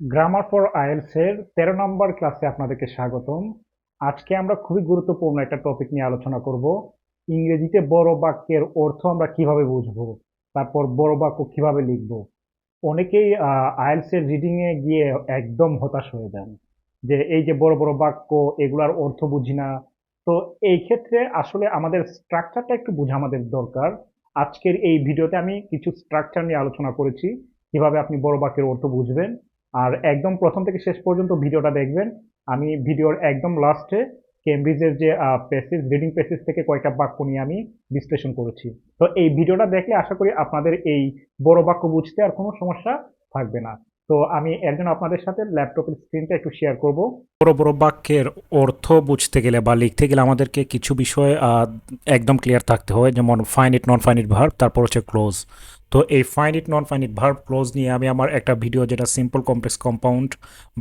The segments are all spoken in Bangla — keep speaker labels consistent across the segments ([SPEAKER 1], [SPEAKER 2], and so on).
[SPEAKER 1] গ্রামার ফর আইএলসের তেরো নম্বর ক্লাসে আপনাদেরকে স্বাগতম। আজকে আমরা খুবই গুরুত্বপূর্ণ একটা টপিক নিয়ে আলোচনা করব। ইংরেজিতে বড় বাক্যের অর্থ আমরা কীভাবে বুঝব, তারপর বড় বাক্য কীভাবে লিখব। অনেকেই আইএলস এর রিডিং এ গিয়ে একদম হতাশ হয়ে যান যে এই যে বড় বড় বাক্য, এগুলার অর্থ বুঝি না। তো এই ক্ষেত্রে আসলে আমাদের স্ট্রাকচারটা একটু বোঝা আমাদের দরকার। আজকের এই ভিডিওতে আমি কিছু স্ট্রাকচার নিয়ে আলোচনা করেছি, কীভাবে আপনি বড় বাক্যের অর্থ বুঝবেন। আর একদম প্রথম থেকে শেষ পর্যন্ত ভিডিওটা দেখবেন। আমি ভিডিওর একদম লাস্টে কেমব্রিজের যে প্যাসেজ রিডিং প্যাসেজ থেকে কয়েকটা বাক্য নিয়ে আমি বিশ্লেষণ করেছি। তো এই ভিডিওটা দেখলে আশা করি আপনাদের এই বড় বাক্য বুঝতে আর কোনো সমস্যা থাকবে না। তো আমি এর জন্য আপনাদের সাথে ল্যাপটপের স্ক্রিনটা একটু শেয়ার করব।
[SPEAKER 2] বড় বড় বাক্যের অর্থ বুঝতে গেলে বা লিখতে গেলে আমাদেরকে কিছু বিষয় একদম ক্লিয়ার থাকতে হয় যেমন ফাইনিট নন ফাইনিট ভার্ব তারপর হচ্ছে ক্লোজ তো এই finite non finite verb clause নিয়ে আমি আমার একটা ভিডিও যেটা সিম্পল কমপ্লেক্স কম্পাউন্ড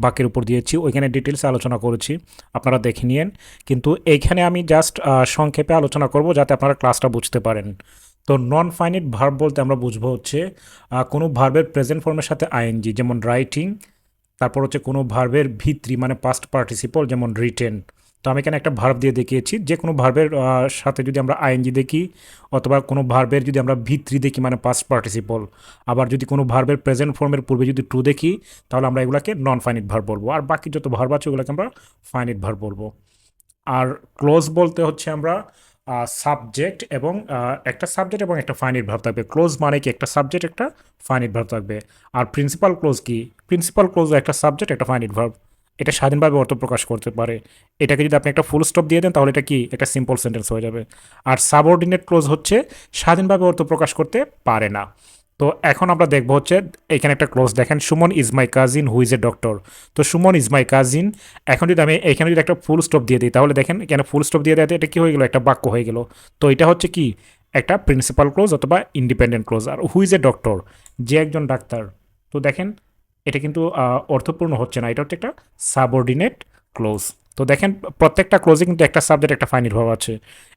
[SPEAKER 2] বাকের উপর দিয়েছি, ওইখানে ডিটেলসে আলোচনা করেছি, আপনারা দেখে নিন কিন্তু এইখানে আমি জাস্ট সংক্ষেপে আলোচনা করব যাতে আপনারা ক্লাসটা বুঝতে পারেন। তো নন ফাইনিট ভার্ব বলতে আমরা বুঝব হচ্ছে কোনো ভার্বের প্রেজেন্ট ফর্মের সাথে আইএনজি যেমন রাইটিং তারপর হচ্ছে কোনো ভার্বের ভিত্রি মানে পাস্ট পার্টিসিপল যেমন রিটেন তো আমি এখানে একটা ভার্ব দিয়ে দেখিয়েছি। যে কোনো ভার্বের সাথে যদি আমরা আইএনজি দেখি অথবা কোনো ভার্বের যদি আমরা ভিত্রি দেখি মানে পাস্ট পার্টিসিপল আবার যদি কোনো ভার্বের প্রেজেন্ট ফর্মের পূর্বে যদি ট্রু দেখি, তাহলে আমরা এগুলোকে নন ফাইনিট ভার্ব বলব। আর বাকি যত ভার্ব আছে, ওগুলোকে আমরা ফাইনিট ভার্ব বলব। আর ক্লোজ বলতে হচ্ছে আমরা সাবজেক্ট এবং একটা সাবজেক্ট এবং একটা ফাইনিট ভার্ব থাকবে। ক্লোজ মানে কি? একটা সাবজেক্ট একটা ফাইনিট ভার্ব থাকবে। আর প্রিন্সিপাল ক্লোজ কি? প্রিন্সিপাল ক্লোজ একটা সাবজেক্ট একটা ফাইনিট ভার্ব এটা স্বাধীনভাবে অর্থ প্রকাশ করতে পারে। এটাকে যদি আপনি একটা ফুল স্টপ দিয়ে দেন, তাহলে এটা কি? একটা সিম্পল সেন্টেন্স হয়ে যাবে। আর সাবঅর্ডিনেট ক্লোজ হচ্ছে স্বাধীনভাবে অর্থ প্রকাশ করতে পারে না। তো এখন আমরা দেখব হচ্ছে, এখানে একটা ক্লোজ দেখেন Suman is my cousin who is a doctor তো সুমন ইজ মাই কাজিন এখন যদি আমি এখানে যদি একটা ফুল স্টপ দিয়ে দিই, তাহলে দেখেন, এখানে ফুল স্টপ দিয়ে দেয় এটা কি হয়ে গেলো? একটা বাক্য হয়ে গেল। তো এটা হচ্ছে কি? একটা প্রিন্সিপাল ক্লোজ অথবা ইন্ডিপেন্ডেন্ট ক্লোজ আর হু ইজ এ ডক্টর যে একজন ডাক্তার। তো দেখেন এটা কিন্তু অর্থপূর্ণ হচ্ছে না। এটা হচ্ছে একটা সাবঅর্ডিনেট ক্লোজ তো দেখেন, প্রত্যেকটা ক্লোজে কিন্তু একটা সাবজেক্ট একটা ফাইনিট ভাব আছে।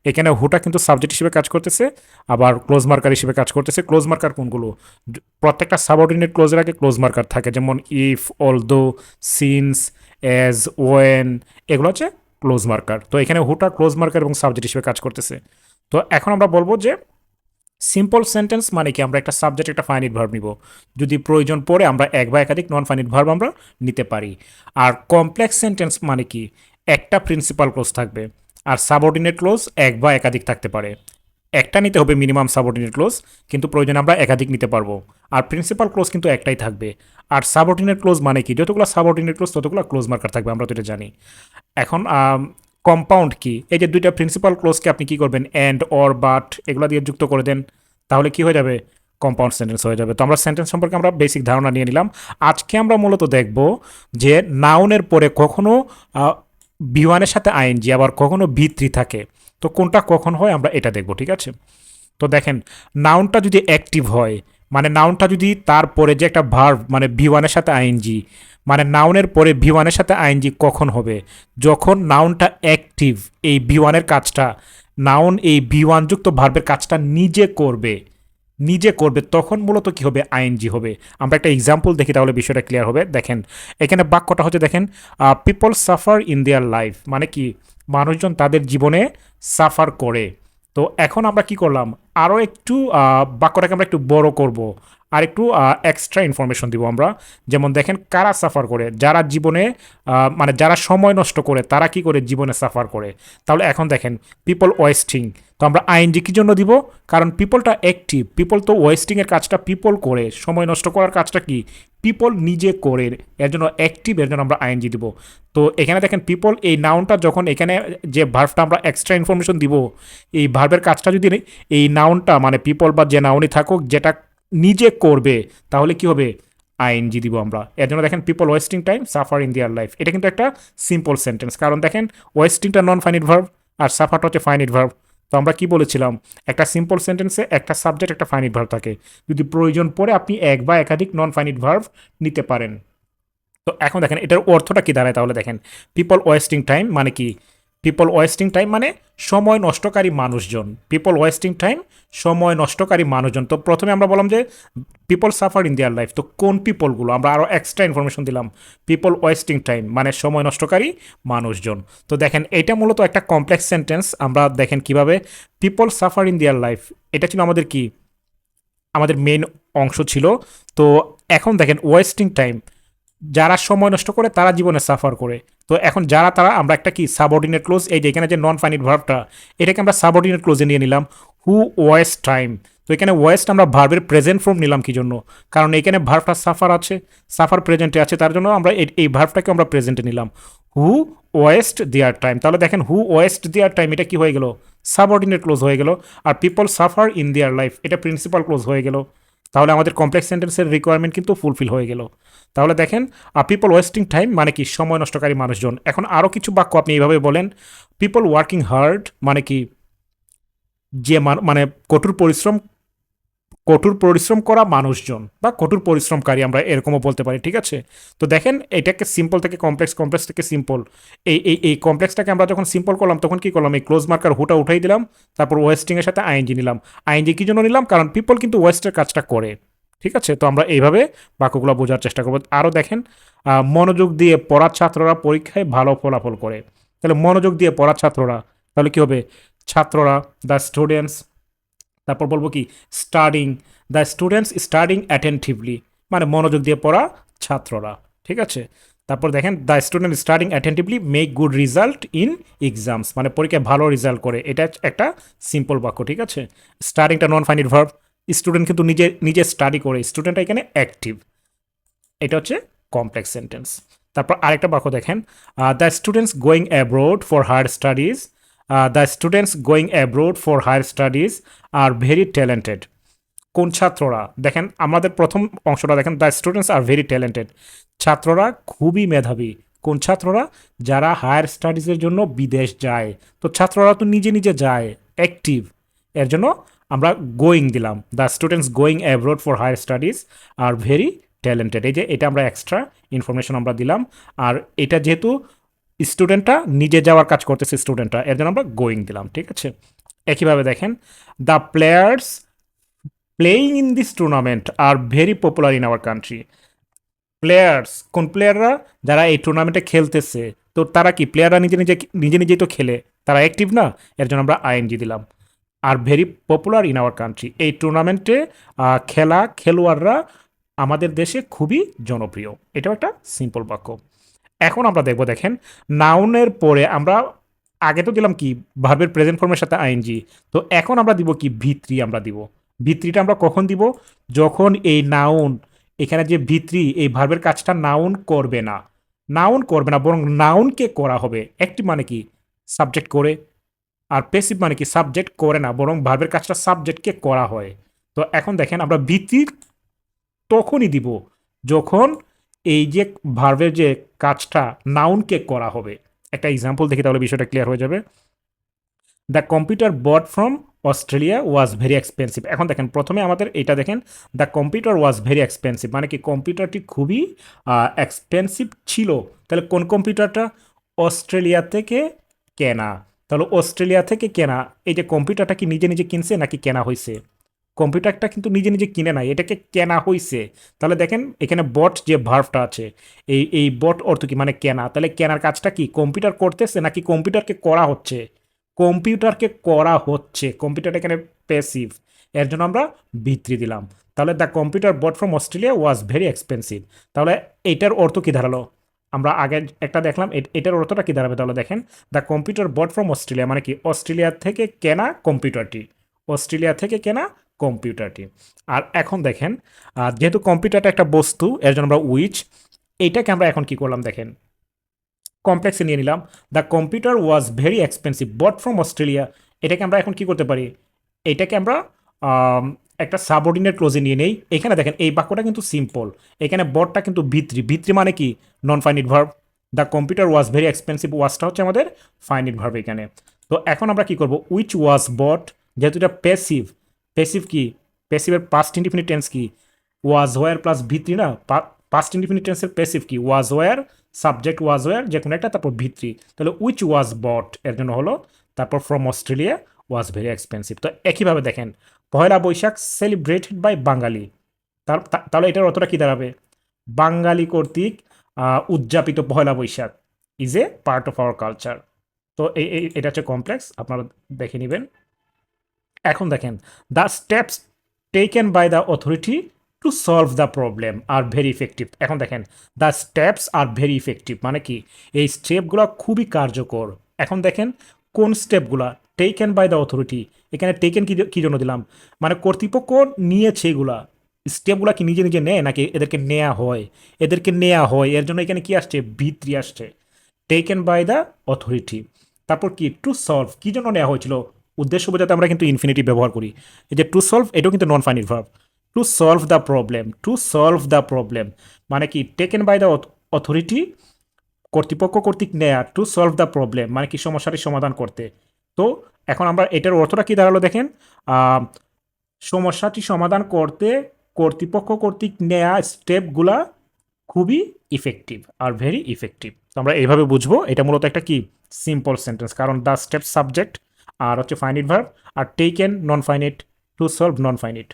[SPEAKER 2] এখানে হুটা কিন্তু সাবজেক্ট হিসেবে কাজ করতেছে, আবার ক্লোজ মার্কার হিসেবে কাজ করতেছে। ক্লোজ মার্কার কোনগুলো? প্রত্যেকটা সাবঅর্ডিনেট ক্লোজের আগে ক্লোজ মার্কার থাকে। যেমন if although since as when এগুলো হচ্ছে ক্লোজ মার্কার তো এখানে হুটা ক্লোজ মার্কার এবং সাবজেক্ট হিসেবে কাজ করতেছে। তো এখন আমরা বলব যে সিম্পল সেন্টেন্স মানে কি, আমরা একটা সাবজেক্ট একটা ফাইনিট ভার্ব নিব। যদি প্রয়োজন পড়ে, আমরা এক বা একাধিক নন ফাইনিট ভার্ব আমরা নিতে পারি। আর কমপ্লেক্স সেন্টেন্স মানে কি, একটা প্রিন্সিপাল ক্লোজ থাকবে, আর সাবঅর্ডিনেট ক্লোজ এক বা একাধিক থাকতে পারে। একটা নিতে হবে মিনিমাম সাবঅর্ডিনেট ক্লোজ কিন্তু প্রয়োজনে আমরা একাধিক নিতে পারব। আর প্রিন্সিপাল ক্লোজ কিন্তু একটাই থাকবে। আর সাবঅর্ডিনেট ক্লোজ মানে কি, যতগুলো সাবঅর্ডিনেট ক্লোজ ততগুলো ক্লোজ মার্কার থাকবে, আমরা তো এটা জানি। এখন কম্পাউন্ড কি? এই যে দুইটা প্রিন্সিপাল ক্লোজকে আপনি কি করবেন? অ্যান্ড অর বাট এগুলো দিয়ে যুক্ত করে দেন, তাহলে কি হয়ে যাবে? কম্পাউন্ড সেন্টেন্স হয়ে যাবে। তো আমরা সেন্টেন্স সম্পর্কে আমরা বেসিক ধারণা নিয়ে নিলাম। আজকে আমরা মূলত দেখব যে নাউনের পরে কখনো বিওয়ানের সাথে আইএনজি আবার কখনো ভিত্রি থাকে। তো কোনটা কখন হয় আমরা এটা দেখব, ঠিক আছে? তো দেখেন নাউনটা যদি অ্যাক্টিভ হয় মানে নাউনটা যদি তারপরে যে একটা ভার্ভ মানে ভি ওয়ানের সাথে আইএনজি মানে নাউনের পরে ভি ওয়ানের সাথে আইএনজি কখন হবে? যখন নাউনটা অ্যাক্টিভ এই ভি ওয়ানের কাজটা, নাউন এই ভি ওয়ান ভার্বের কাজটা নিজে করবে নিজে করবে, তখন মূলত কি হবে? আইএনজি হবে। আমরা একটা এক্সাম্পল দেখি তাহলে বিষয়টা ক্লিয়ার হবে। দেখেন, এখানে বাক্যটা হচ্ছে দেখেন people suffer in their life মানে কি? মানুষজন তাদের জীবনে সাফার করে। তো এখন আমরা কি করলাম? আরও একটু বাক্যটাকে আমরা একটু বড় করব। আর একটু এক্সট্রা ইনফরমেশন দিব আমরা। যেমন দেখেন, কারা সাফার করে? যারা জীবনে মানে যারা সময় নষ্ট করে, তারা কি করে জীবনে সাফার করে? তাহলে এখন দেখেন পিপল ওয়েস্টিং তো আমরা আইনজি কি জন্য দিব? কারণ পিপলটা অ্যাক্টিভ পিপল তো ওয়েস্টিংয়ের কাজটা পিপল করে। সময় নষ্ট করার কাজটা কি? পিপল নিজে করে। এর জন্য অ্যাক্টিভ এর জন্য আমরা আইনজি দিব। তো এখানে দেখেন পিপল এই নাউনটা যখন এখানে, যে ভার্ভটা আমরা এক্সট্রা ইনফরমেশন দিব, এই ভার্বের কাজটা যদি এই নাউনটা মানে পিপল বা যে নাউনই থাকুক, যেটা নিজে করবে, তাহলে কি হবে? আইএনজি দিব আমরা। এর জন্য দেখেন people wasting time suffer in their life এটা কিন্তু একটা সিম্পল সেন্টেন্স কারণ দেখেন ওয়েস্টিংটা নন ফাইনিট ভার্ভ আর সাফারটা হচ্ছে ফাইনিট ভার্ভ তো আমরা কি বলেছিলাম? একটা সিম্পল সেন্টেন্সে একটা সাবজেক্ট একটা ফাইনিট ভার্ভ থাকে। যদি প্রয়োজন পড়ে আপনি এক বা একাধিক নন ফাইনিট ভার্ভ নিতে পারেন। তো এখন দেখেন, এটার অর্থটা কি দাঁড়ায়? তাহলে দেখেন পিপল ওয়েস্টিং টাইম মানে কি? পিপল ওয়েস্টিং টাইম মানে সময় নষ্টকারী মানুষজন। পিপল ওয়েস্টিং টাইম সময় নষ্টকারী মানুষজন। তো প্রথমে আমরা বললাম যে people suffer in their life তো কোন পিপলগুলো আমরা আরও এক্সট্রা ইনফরমেশন দিলাম। পিপল ওয়েস্টিং টাইম মানে সময় নষ্টকারী মানুষজন। তো দেখেন, এটা মূলত একটা কমপ্লেক্স সেন্টেন্স আমরা দেখেন কীভাবে people suffer in their life এটা ছিল আমাদের কি? আমাদের মেন অংশ ছিল। তো এখন দেখেন ওয়েস্টিং টাইম যারা সময় নষ্ট করে, তারা জীবনে সাফার করে। তো এখন যারা তারা, আমরা একটা কি সাবঅর্ডিনেট ক্লোজ এই যে এখানে যে নন ফাইনিট ভার্বটা এটাকে আমরা সাবঅর্ডিনেট ক্লোজে নিয়ে নিলাম। হু ওয়েস্ট টাইম তো এখানে ওয়েস্ট আমরা ভার্বের প্রেজেন্ট ফর্ম নিলাম কি জন্য? কারণ এখানে ভার্বটা সাফার আছে সাফার প্রেজেন্টে আছে, তার জন্য আমরা এই- ভার্বটাকে আমরা প্রেজেন্টে নিলাম। হু ওয়েস্ট দেয়ার টাইম তাহলে দেখেন হু ওয়েস্ট দেয়ার টাইম এটা কি হয়ে গেল? সাবঅর্ডিনেট ক্লোজ হয়ে গেল। আর people suffer in their life এটা প্রিন্সিপাল ক্লোজ হয়ে গেল। তাহলে আমাদের কমপ্লেক্স সেন্টেন্সের রিকোয়ারমেন্ট কিন্তু ফুলফিল হয়ে গেল। তাহলে দেখেন পিপল ওয়েস্টিং টাইম মানে কি? সময় নষ্টকারী মানুষজন। এখন আরও কিছু বাক্য আপনি এইভাবে বলেন পিপল ওয়ার্কিং হার্ড মানে কি? যে মানে কঠোর পরিশ্রম কঠোর পরিশ্রম করা মানুষজন বা কঠোর পরিশ্রমকারী আমরা এরকমও বলতে পারি, ঠিক আছে? তো দেখেন, এটাকে সিম্পল থেকে কমপ্লেক্স কমপ্লেক্স থেকে সিম্পল এই এই এই কমপ্লেক্সটাকে আমরা যখন সিম্পল করলাম, তখন কি করলাম? এই ক্লোজ মার্কার হুটা উঠাই দিলাম, তারপর ওয়েস্টিংয়ের সাথে আইএনজি নিলাম। আইএনজি কি জন্য নিলাম? কারণ পিপল কিন্তু ওয়েস্টের কাজটা করে, ঠিক আছে? তো আমরা এইভাবে বাক্যগুলো বোঝার চেষ্টা করব। আরও দেখেন মনোযোগ দিয়ে পড়া ছাত্ররা পরীক্ষায় ভালো ফলাফল করে। তাহলে মনোযোগ দিয়ে পড়া ছাত্ররা, তাহলে কী হবে? ছাত্ররা দ্য স্টুডেন্টস তারপর বলব কি studying the students studying attentively মানে মনোযোগ দিয়ে পড়া ছাত্ররা, ঠিক আছে? তারপর দেখেন the student studying attentively make good result in exams মানে পরীক্ষায় ভালো রেজাল্ট করে, এটা একটা সিম্পল বাক্য, ঠিক আছে? স্টাডিংটা নন ফাইনিট ভার্ব স্টুডেন্ট কিন্তু নিজে নিজে স্টাডি করে স্টুডেন্ট এখানে অ্যাক্টিভ এটা হচ্ছে কমপ্লেক্স সেন্টেন্স তারপর আরেকটা বাক্য দেখেন the students going abroad for higher studies the students going abroad for higher studies are very talented কোন ছাত্ররা? দেখেন, আমাদের প্রথম অংশটা দেখেন the students are very talented ছাত্ররা খুবই মেধাবী। কোন ছাত্ররা? যারা হায়ার স্টাডিজের জন্য বিদেশ যায়। তো ছাত্ররা তো নিজে নিজে যায় অ্যাক্টিভ এর জন্য আমরা গোয়িং দিলাম। The students going abroad for higher studies are very talented এই যে এটা আমরা এক্সট্রা ইনফরমেশন আমরা দিলাম। আর এটা যেহেতু স্টুডেন্টটা নিজে যাওয়ার কাজ করতেছে স্টুডেন্টটা এর জন্য আমরা গোয়িং দিলাম, ঠিক আছে? একইভাবে দেখেন the players playing in this tournament are very popular in our country players কোন প্লেয়াররা যারা এই টুর্নামেন্টে খেলতেছে, তো তারা কি প্লেয়াররা নিজে নিজে নিজে নিজেই তো খেলে, তারা অ্যাক্টিভ না? এর জন্য আমরা আইএনজি দিলাম। Are very popular in our country এই টুর্নামেন্টে খেলা, খেলোয়াড়রা আমাদের দেশে খুবই জনপ্রিয়। এটাও একটা সিম্পল বাক্য। এখন আমরা দেখব, দেখেন নাউনের পরে আমরা, আগে তো দিলাম কি? ভার্বের প্রেজেন্ট ফর্মের সাথে আইএনজি তো এখন আমরা দিব কি? ভিত্রি আমরা দিব। ভিত্রিটা আমরা কখন দিব? যখন এই নাউন এখানে যে ভিত্রি, এই ভার্বের কাজটা নাউন করবে না। নাউন করবে না, বরং নাউনকে করা হবে। একটি মানে কি? সাবজেক্ট করে। আর পেসিভ মানে কি? সাবজেক্ট করে না, বরং ভার্বের কাজটা সাবজেক্টকে করা হয়। তো এখন দেখেন, আমরা ভিত্তি তখনই দিব, যখন এই যে ভার্ভের যে কাজটা নাউনকে করা হবে। একটা এক্সাম্পল দেখি তাহলে বিষয়টা ক্লিয়ার হয়ে যাবে। The computer bought from Australia was very expensive এখন দেখেন, প্রথমে আমাদের এটা দেখেন the computer was very expensive মানে কি কম্পিউটারটি খুবই এক্সপেন্সিভ ছিল। তাহলে কোন কম্পিউটারটা অস্ট্রেলিয়া থেকে কেনা। তাহলে অস্ট্রেলিয়া থেকে কেনা। এই যে কম্পিউটারটা কি নিজে নিজে কিনছে নাকি কেনা হয়েছে? কম্পিউটারটা কিন্তু নিজে নিজে কিনে নাই, এটাকে কেনা হয়েছে তাহলে দেখেন, এখানে বট যে ভার্ভটা আছে, এই এই বট অর্থ কি? মানে কেনা। তাহলে কেনার কাজটা কি? কম্পিউটার করতেছে নাকি কম্পিউটারকে করা হচ্ছে? কম্পিউটারকে করা হচ্ছে। কম্পিউটার এখানে প্যাসিভ এর জন্য আমরা ভিত্রি দিলাম। তাহলে the computer bought from Australia was very expensive তাহলে এটার অর্থ কি দাঁড়াল? আমরা আগে একটা দেখলাম এটার অর্থটা কি দাঁড়াবে? তাহলে দেখেন the computer bought from Australia মানে কি? অস্ট্রেলিয়া থেকে কেনা কম্পিউটারটি। অস্ট্রেলিয়া থেকে কেনা কম্পিউটারটি। আর এখন দেখেন যেহেতু কম্পিউটারটা একটা বস্তু, এর জন্য আমরা উইচ এইটাকে আমরা এখন কি করলাম দেখেন? কমপ্লেক্সে নিয়ে নিলাম। The computer was very expensive, bought from Australia. এটাকে আমরা এখন কি করতে পারি? এটাকে আমরা একটা সাবঅর্ডিনেট ক্লোজে নিয়ে নেই। এখানে দেখেন, এই বাক্যটা কিন্তু সিম্পল। এখানে বটটা কিন্তু ভিত্রি। ভিত্রি মানে কি? Non finite verb the computer was very expensive, ওয়াজটা হচ্ছে আমাদের ফাইনিট ভার্ব এখানে। তো এখন আমরা কি করব? Which was bought? যেহেতু এটা প্যাসিভ প্যাসিভ কি প্যাসিভের পাস্ট ইনডিফিনিট টেন্স কি ওয়াজ ওয়ার প্লাস ভিত্রি না পাস্ট ইনডিফিনিট টেন্সের প্যাসিভ কি was were subject was were যে কোনো একটা, তারপর ভিত্রি তাহলে উইচ ওয়াজ বট এর জন্য হলো, তারপর from Australia was very expensive তো একইভাবে দেখেন, পয়লা বৈশাখ সেলিব্রেটেড বাই বাঙালি, তার তাহলে এটার অতটা কী দাঁড়াবে, বাঙালি কর্তৃক উদযাপিত Poila Baishakh is a part of our culture তো এই এটা হচ্ছে কমপ্লেক্স আপনারা দেখে নেবেন। এখন দেখেন the steps taken by the authority to solve the problem are very effective এখন দেখেন the steps are very effective মানে কি? এই স্টেপগুলো খুবই কার্যকর। এখন দেখেন, কোন স্টেপগুলো টেকেন বাই দ্য অথরিটি এখানে টেকেন কি জন্য দিলাম? মানে কর্তৃপক্ষ নিয়েছে এগুলা। স্টেপগুলো কি নিজে নিজে নেয় নাকি এদেরকে নেওয়া হয়? এদেরকে নেওয়া হয়, এর জন্য এখানে কি আসছে? ভিত্রি আসছে। টেকেন বাই দ্য অথরিটি তারপর কি? টু সলভ কী জন্য নেওয়া হয়েছিল? উদ্দেশ্য বোঝাতে আমরা কিন্তু ইনফিনিটি ব্যবহার করি। এই যে টু সলভ এটাও কিন্তু non finite verb to solve the problem to solve the problem মানে কি টেকেন বাই দ্য অথরিটি কর্তৃপক্ষ কর্তৃক নেয়া টু সলভ দ্য প্রবলেম মানে কি, সমস্যাটি সমাধান করতে। তো এখন আমরা এটার অর্থটা কি দাঁড়াল দেখেন? সমস্যাটি সমাধান করতে কর্তৃপক্ষ কর্তৃক নেয়া স্টেপগুলা খুবই ইফেক্টিভ আর ভেরি ইফেক্টিভ তো আমরা এইভাবে বুঝব, এটা মূলত একটা কি সিম্পল সেন্টেন্স কারণ দ্য স্টেপ সাবজেক্ট আর হচ্ছে finite verb R taken non finite to solve non finite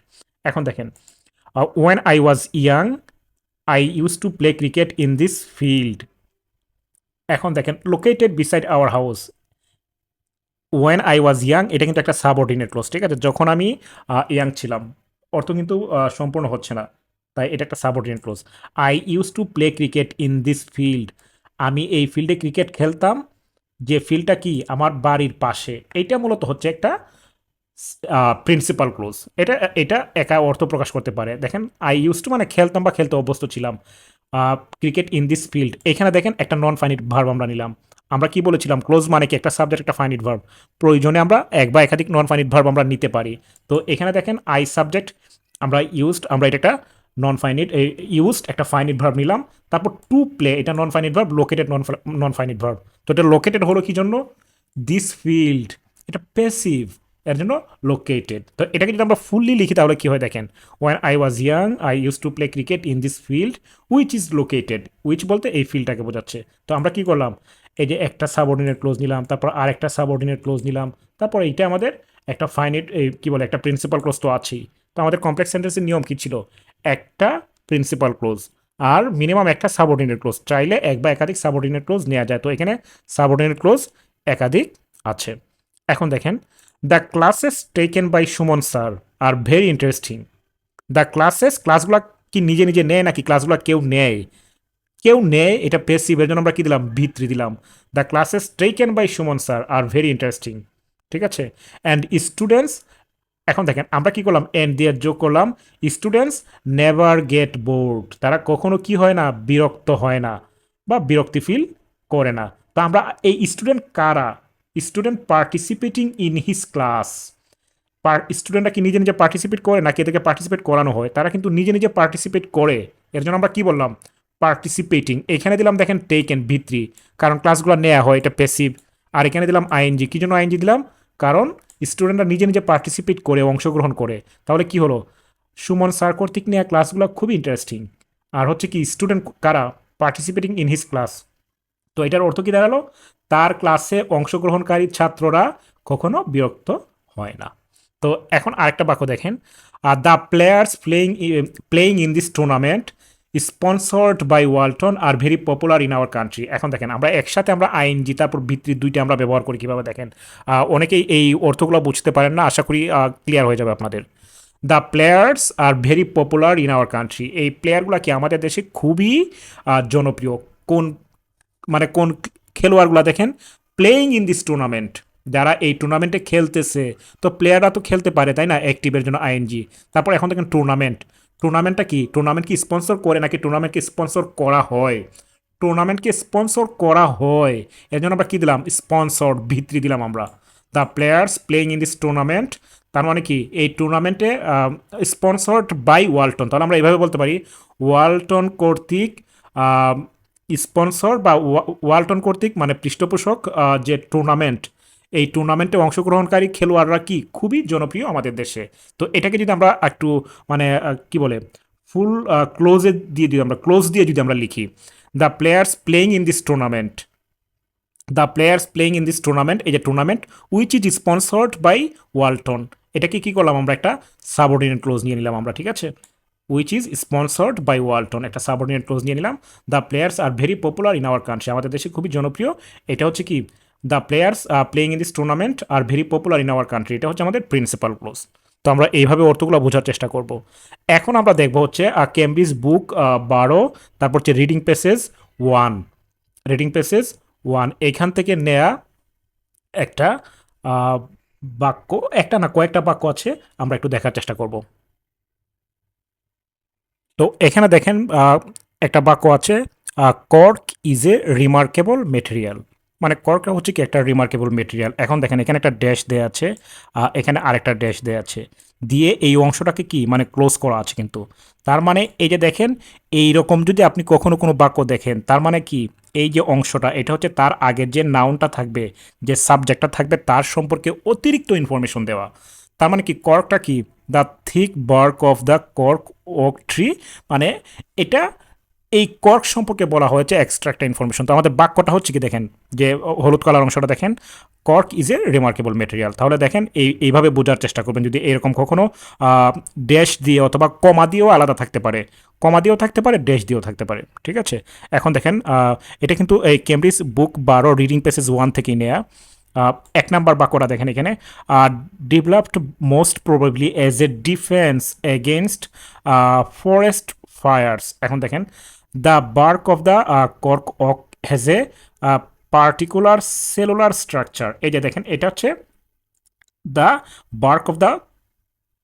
[SPEAKER 2] এখন দেখেন when I was young I use to play cricket in this field এখন দেখেন located beside our house when I was young এটা কিন্তু একটা সাবঅর্ডিনেট ক্লোজ ঠিক আছে? যখন আমি ইয়াং ছিলাম, অর্থ কিন্তু সম্পূর্ণ হচ্ছে না। তাই এটা একটা subordinate clause I use to play cricket in this field আমি এই ফিল্ডে ক্রিকেট খেলতাম যে ফিল্ডটা কি আমার বাড়ির পাশে, এইটা মূলত হচ্ছে একটা প্রিন্সিপাল ক্লোজ এটা এটা একা অর্থ প্রকাশ করতে পারে। দেখেন আই ইউজ টু মানে খেলতাম বা খেলতে অভ্যস্ত ছিলাম। ক্রিকেট ইন দিস ফিল্ড এখানে দেখেন একটা নন ফাইনিট ভার্ব আমরা নিলাম। আমরা কি বলেছিলাম? ক্লোজ মানে কি? একটা সাবজেক্ট একটা ফাইনিট ভার্ব প্রয়োজনে আমরা এক বা একাধিক নন ফাইনিট ভার্ব আমরা নিতে পারি। তো এখানে দেখেন আই সাবজেক্ট আমরা ইউজড আমরা এটা একটা নন ফাইনিট ইউজড একটা ফাইনিট ভার্ব নিলাম, তারপর টু প্লে এটা non finite verb located non non finite verb তো এটা লোকেটেড হলো কি জন্য? দিস ফিল্ড এটা প্যাসিভ এর জন্য লোকেটেড তো এটাকে যদি আমরা ফুললি লিখি, তাহলে কী হয় দেখেন? When I was young I use to play cricket in this field which is located which বলতে এই ফিল্ডটাকে বোঝাচ্ছে। তো আমরা কি করলাম? এই যে একটা সাবঅর্ডিনেট ক্লোজ নিলাম, তারপর আর একটা সাবঅর্ডিনেট ক্লোজ নিলাম, তারপর এইটা আমাদের একটা ফাইনিট এই কী বলে, একটা প্রিন্সিপাল ক্লোজ তো আছেই। তো আমাদের কমপ্লেক্স সেন্টেন্সের নিয়ম কী ছিল? একটা প্রিন্সিপাল ক্লোজ আর মিনিমাম একটা সাবঅর্ডিনেট ক্লোজ চাইলে এক বা একাধিক সাবঅর্ডিনেট ক্লোজ নেওয়া যায়। তো এখানে সাবঅর্ডিনেট ক্লোজ একাধিক আছে। এখন দেখেন the classes taken by Suman sir are very interesting the classes ক্লাসগুলো কি নিজে নিজে নেয় নাকি ক্লাসগুলো কেউ নেয়? কেউ নেয়, এটা পেসিভ এর জন্য আমরা কি দিলাম? ভিত্রি দিলাম। The classes taken by Suman sir are very interesting ঠিক আছে? অ্যান্ড স্টুডেন্টস এখন দেখেন, আমরা কি করলাম? এন্ড দিয়ে যোগ করলাম। স্টুডেন্টস নেভার গেট বোর্ড তারা কখনো কি হয় না? বিরক্ত হয় না বা বিরক্তি ফিল করে না। তো আমরা এই স্টুডেন্ট কারা? Student participating in his class স্টুডেন্টরা কি নিজে নিজে পার্টিসিপেট করে নাকি এদেরকে পার্টিসিপেট করানো হয়? তারা কিন্তু নিজে নিজে পার্টিসিপেট করে। এর জন্য আমরা কি বললাম? পার্টিসিপেটিং এখানে দিলাম, দেখেন টেকেন ভিত্রি কারণ ক্লাসগুলো নেওয়া হয়, এটা প্যাসিভ আর এখানে দিলাম আইএনজি কী জন্য আইএনজি দিলাম? কারণ স্টুডেন্টরা নিজে নিজে পার্টিসিপেট করে, অংশগ্রহণ করে। তাহলে কি হলো? সুমন স্যার কর্তৃক নেওয়া ক্লাসগুলো খুবই ইন্টারেস্টিং আর হচ্ছে কি স্টুডেন্ট কারা পার্টিসিপেটিং ইন হিস ক্লাস তো এটার অর্থ কি দাঁড়াল? তার ক্লাসে অংশগ্রহণকারী ছাত্ররা কখনো বিরক্ত হয় না। তো এখন আরেকটা বাক্য দেখেন। The players playing playing in this tournament sponsored by Walton are very popular in our country এখন দেখেন, আমরা একসাথে আমরা আইনজি তারপর ভিত্তি দুইটা আমরা ব্যবহার করি কীভাবে দেখেন? অনেকেই এই অর্থগুলো বুঝতে পারেন না, আশা করি ক্লিয়ার হয়ে যাবে আপনাদের। The players are very popular in our country এই প্লেয়ারগুলো কি আমাদের দেশে খুবই জনপ্রিয়? কোন মানে কোন খেলোয়াড়গুলো দেখেন? প্লেয়িং ইন দিস টুর্নামেন্ট যারা এই টুর্নামেন্টে খেলতেছে, তো প্লেয়াররা তো খেলতে পারে, তাই না? অ্যাক্টিভের জন্য আইএনজি। তারপর এখন দেখেন টুর্নামেন্ট টুর্নামেন্টটা কি? টুর্নামেন্ট কি স্পন্সর করে নাকি টুর্নামেন্টকে স্পন্সর করা হয়? টুর্নামেন্টকে স্পন্সর করা হয়। এর জন্য আমরা কী দিলাম? স্পন্সর ভিত্রি দিলাম আমরা। The players playing in this tournament তার মানে কি? এই টুর্নামেন্টে স্পন্সর্ড বাই ওয়ালটন তাহলে আমরা এইভাবে বলতে পারি ওয়ালটন কর্তৃক স্পন্সর বা ওয়া- ওয়ালটন কর্তৃক মানে পৃষ্ঠপোষক যে টুর্নামেন্ট এই টুর্নামেন্টে অংশগ্রহণকারী খেলোয়াড়রা কি খুবই জনপ্রিয় আমাদের দেশে? তো এটাকে যদি আমরা একটু মানে কি বলে ফুল ক্লোজে দিয়ে যদি আমরা ক্লোজ দিয়ে যদি আমরা লিখি the players playing in this tournament the players playing in this tournament এই যে tournament which is sponsored by Walton এটাকে কী করলাম আমরা একটা সাবঅর্ডিনেট ক্লোজ নিয়ে নিলাম আমরা, ঠিক আছে? Which is sponsored by Walton একটা সাবঅর্ডিনেট ক্লোজ নিয়ে নিলাম। The players are very popular in our country আমাদের দেশে খুবই জনপ্রিয়। এটা হচ্ছে কি? The players playing in this tournament are very popular in our country এটা হচ্ছে আমাদের প্রিন্সিপাল ক্লোজ তো আমরা এইভাবে অর্থগুলো বোঝার চেষ্টা করব। এখন আমরা দেখব হচ্ছে কেমব্রিজ বুক বারো, তারপর হচ্ছে reading passage one reading passage one এখান থেকে নেয়া একটা বাক্য, একটা না কয়েকটা বাক্য আছে, আমরা একটু দেখার চেষ্টা করব। তো এখানে দেখেন একটা বাক্য আছে cork is a remarkable material মানে কর্কটা হচ্ছে কি একটা রিমার্কেবল মেটেরিয়াল এখন দেখেন, এখানে একটা ড্যাশ দেয়া আছে এখানে আরেকটা ড্যাশ দেয়া আছে। দিয়ে এই অংশটাকে কি মানে ক্লোজ করা আছে কিন্তু। তার মানে এই যে দেখেন এই রকম যদি আপনি কখনো কোনো বাক্য দেখেন, তার মানে কি, এই যে অংশটা, এটা হচ্ছে তার আগের যে নাউনটা থাকবে, যে সাবজেক্টটা থাকবে, তার সম্পর্কে অতিরিক্ত ইনফরমেশন দেওয়া। তার মানে কি, কর্কটা কি the thick bark of the cork oak tree মানে এটা এই কর্ক সম্পর্কে বলা হয়েছে এক্সট্রা একটা ইনফরমেশন তো আমাদের বাক্যটা হচ্ছে কি দেখেন? যে হলুদ কালার অংশটা দেখেন। Cork is a remarkable material তাহলে দেখেন, এই, এইভাবে বোঝার চেষ্টা করবেন। যদি এরকম কখনো ড্যাশ দিয়ে অথবা কমা দিয়েও আলাদা থাকতে পারে। কমা দিয়েও থাকতে পারে ড্যাশ দিয়েও থাকতে পারে। ঠিক আছে? এখন দেখেন এটা কিন্তু এই কেমব্রিজ বুক বারো রিডিং পেসেজ ওয়ান থেকেই নেয়া। এক নাম্বার বাক্যটা দেখেন এখানে। Developed most probably as a defence against forest fires এখন দেখেন the bark of the cork oak has a particular cellular structure এই যে দেখেন, এটা হচ্ছে the bark of the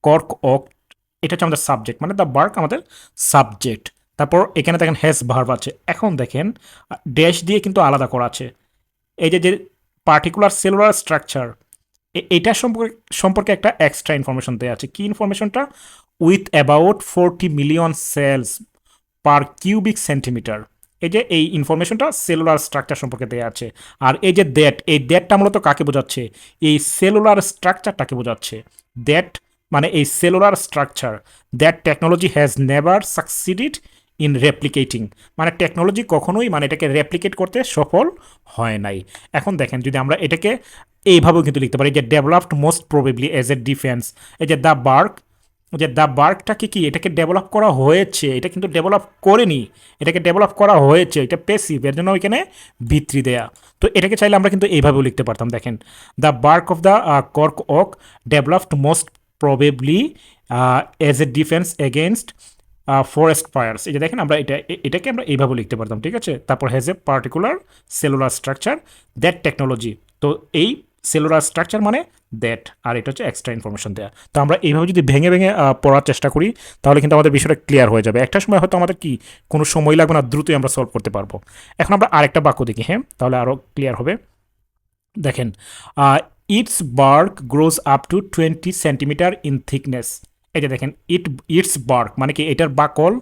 [SPEAKER 2] cork oak এটা হচ্ছে আমাদের সাবজেক্ট। মানে দ্য বার্ক আমাদের সাবজেক্ট। তারপর এখানে দেখেন হ্যাজ ভার্ব আছে। এখন দেখেন ড্যাশ দিয়ে কিন্তু আলাদা করা আছে। এই যে যে পার্টিকুলার সেলুলার স্ট্রাকচার এটা সম্পর্কে সম্পর্কে একটা এক্সট্রা ইনফরমেশন দেওয়া আছে। কি ইনফরমেশনটা with about forty million cells per cubic centimetre এই যে এই ইনফরমেশনটা সেলুলার স্ট্রাকচার সম্পর্কে দেওয়া আছে। আর এই যে দ্যাট এই দ্যাটটা মূলত কাকে বোঝাচ্ছে? এই সেলুলার স্ট্রাকচারটাকে বোঝাচ্ছে। দ্যাট মানে এই cellular structure that technology has never succeeded in replicating মানে টেকনোলজি কখনোই মানে এটাকে রেপ্লিকেট করতে সফল হয় নাই। এখন দেখেন, যদি আমরা এটাকে এইভাবেও কিন্তু লিখতে পারি, যে developed most probably as a defence এই যে দ্য বার্ক যে দ্য বার্কটাকে কি এটাকে ডেভেলপ করা হয়েছে? এটা কিন্তু ডেভেলপ করেনি। এটাকে ডেভেলপ করা হয়েছে। এটা পেসিভ এর জন্য ওইখানে ভিত্রি দেয়া। তো এটাকে চাইলে আমরা কিন্তু এইভাবেও লিখতে পারতাম, দেখেন। The bark of the cork oak developed most probably as a defence against forest fires যে দেখেন আমরা এটা এটাকে আমরা এইভাবে লিখতে পারতাম, ঠিক আছে? তারপর has a particular cellular structure that technology তো এই সেলুলার স্ট্রাকচার মানে দ্যাট আর এটা হচ্ছে এক্সট্রা ইনফরমেশন দেওয়া তো আমরা এইভাবে যদি ভেঙে ভেঙে পড়ার চেষ্টা করি, তাহলে কিন্তু আমাদের বিষয়টা ক্লিয়ার হয়ে যাবে। একটা সময় হয়তো আমাদের কি, কোনো সময় লাগবে না, দ্রুতই আমরা সলভ করতে পারব। এখন আমরা আরেকটা বাক্য দেখি হ্যাঁ? তাহলে আরও ক্লিয়ার হবে। দেখেন its bark grows up to twenty centimetre in thickness এই যে দেখেন ইট ইটস বার্ক মানে কি এটার বাকল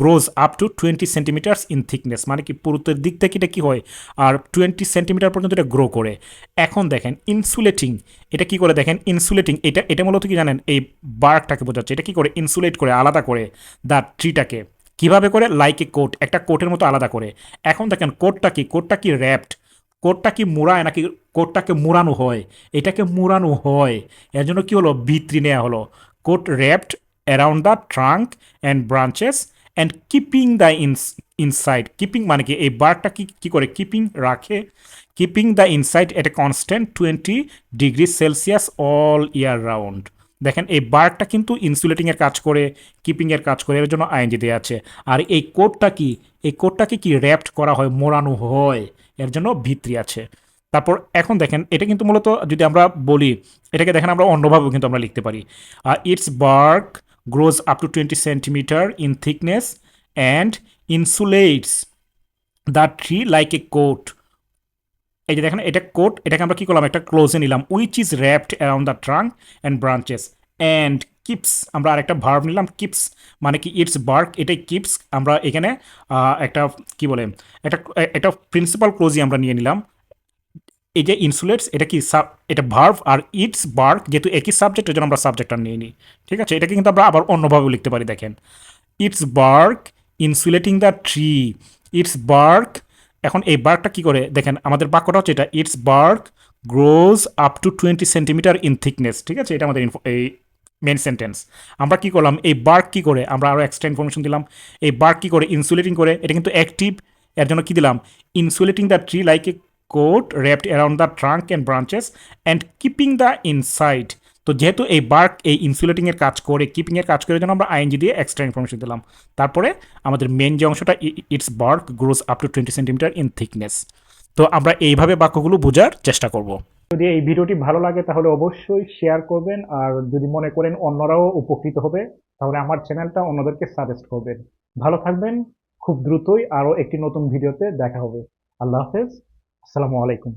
[SPEAKER 2] grows up to twenty centimetres in thickness মানে কি পুরুত্বের দিক থেকে এটা কী হয়? আর টোয়েন্টি সেন্টিমিটার পর্যন্ত এটা গ্রো করে। এখন দেখেন ইনসুলেটিং এটা কি করে দেখেন? ইনসুলেটিং এটা এটা মূলত কি জানেন? এই বার্কটাকে বোঝাচ্ছে। এটা কি করে? ইনসুলেট করে, আলাদা করে দ্য ট্রিটাকে কীভাবে করে? লাইক এ কোট একটা কোটের মতো আলাদা করে। এখন দেখেন কোটটা কি? কোটটা কি র্যাপড কোটটা কি মুড়ায় নাকি কোটটাকে মুড়ানো হয়? এটাকে মুড়ানো হয়। এর জন্য কী হলো? ভিত্রি নেওয়া হলো। Coat wrapped around the trunk and branches and keeping the ins inside keeping মানে কি, এই বার্ডটা কি কি করে কিপিং রাখে? Keeping the inside at a constant twenty degree Celsius all year round দেখেন, এই বার্ডটা কিন্তু ইনসুলেটিংয়ের কাজ করে কিপিংয়ের কাজ করে, এর জন্য আইনজি দেওয়া আছে। আর এই কোটটা কি, এই কোটটাকে কি র্যাপড করা হয়, মোড়ানো হয়, এর জন্য ভিত্রি আছে। তারপর এখন দেখেন, এটা কিন্তু মূলত যদি আমরা বলি, এটাকে দেখেন আমরা অন্যভাবেও কিন্তু আমরা লিখতে পারি। Its bark grows up to twenty centimetre in thickness and insulates the tree like a coat এই যে দেখেন, এটা কোট এটাকে আমরা কী করলাম? একটা ক্লোজে নিলাম which is wrapped around the trunk and branches and keeps আমরা আরেকটা ভার্ব নিলাম কিপস মানে কি ইটস বার্ক এটাই কিপস আমরা এখানে একটা কি বলে, একটা একটা প্রিন্সিপাল ক্লোজই আমরা নিয়ে নিলাম। এই যে ইনসুলেটস এটা কি সাব এটা ভার্ভ আর ইটস বার্ক যেহেতু একই সাবজেক্ট ওই জন্য আমরা সাবজেক্টটা নিয়ে নিই ঠিক আছে? এটাকে কিন্তু আমরা আবার অন্যভাবে লিখতে পারি, দেখেন। Its bark insulating the tree its bark এখন এই বার্কটা কি করে? দেখেন, আমাদের বাক্যটা হচ্ছে এটা its bark grows up to twenty centimetre in thickness ঠিক আছে? এটা আমাদের এই মেন সেন্টেন্স আমরা কি করলাম? এই বার্ক কি করে? আমরা আরও এক্সট্রা ইনফরমেশন দিলাম। এই বার্ক কি করে? ইনসুলেটিং করে। এটা কিন্তু অ্যাক্টিভ এর জন্য কি দিলাম? Insulating the tree like a coat wrapped around the trunk and branches and keeping the inside তো যেহেতু এই বার্ক এই ইনসুলেটিং এর কাজ করে কিপিং এর কাজ করে জন্য আমরা আইএনজি দিয়ে এক্সট্রা ইনফরমেশন দিলাম। তারপরে আমাদের মেন যে অংশটা its bark grows up to twenty centimetre in thickness তো আমরা এইভাবে বাক্যগুলো বোঝার চেষ্টা করব।
[SPEAKER 1] যদি এই ভিডিওটি ভালো লাগে, তাহলে অবশ্যই শেয়ার করবেন। আর যদি মনে করেন অন্যরাও উপকৃত হবে, তাহলে আমার চ্যানেলটা অন্যদেরকে সাজেস্ট করবেন। ভালো থাকবেন, খুব দ্রুতই আরও একটি নতুন ভিডিওতে দেখা হবে। আল্লাহ হাফেজ। আসসালামু আলাইকুম।